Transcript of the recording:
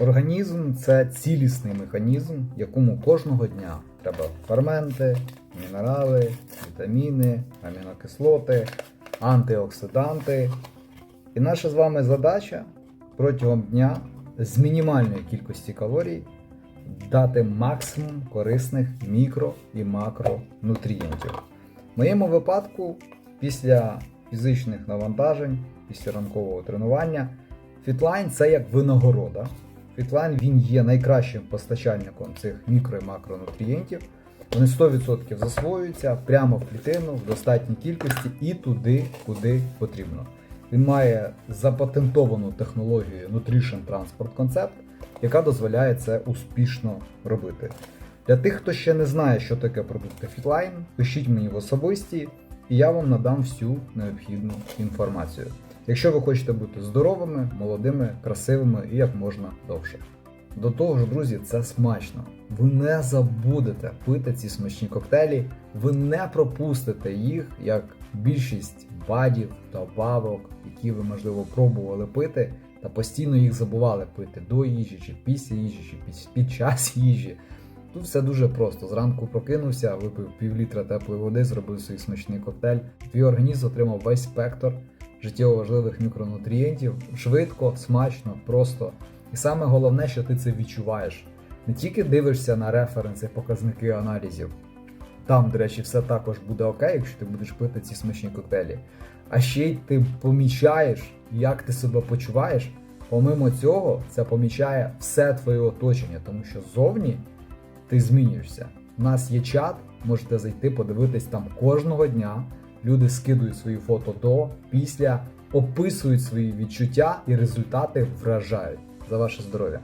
Організм це цілісний механізм, якому кожного дня треба ферменти, мінерали, вітаміни, амінокислоти, антиоксиданти. І наша з вами задача протягом дня з мінімальної кількості калорій дати максимум корисних мікро і макронутрієнтів. В моєму випадку, після фізичних навантажень, після ранкового тренування, фітлайн це як винагорода. Фітлайн він є найкращим постачальником цих мікро і макронутрієнтів. Вони 100% засвоюються прямо в клітину в достатній кількості і туди, куди потрібно. Він має запатентовану технологію Nutrition Transport Concept, яка дозволяє це успішно робити. Для тих, хто ще не знає, що таке продукти Fitline, пишіть мені в особисті, і я вам надам всю необхідну інформацію. Якщо ви хочете бути здоровими, молодими, красивими і як можна довше. До того ж, друзі, це смачно. Ви не забудете пити ці смачні коктейлі, ви не пропустите їх, як більшість бадів, добавок, які ви, можливо, пробували пити, та постійно їх забували пити до їжі, чи після їжі, чи під, час їжі. Тут все дуже просто. Зранку прокинувся, випив півлітра теплої води, зробив свій смачний коктейль. Твій організм отримав весь спектр життєво важливих мікронутрієнтів швидко, смачно, просто. І саме головне, що ти це відчуваєш. Не тільки дивишся на референси, показники аналізів. Там, до речі, все також буде окей, якщо ти будеш пити ці смачні коктейлі. А ще й ти помічаєш, як ти себе почуваєш. Помимо цього, це помічає все твоє оточення, тому що зовні ти змінюєшся. У нас є чат, можете зайти, подивитись там кожного дня. Люди скидують свої фото до, після, описують свої відчуття і результати вражають за ваше здоров'я.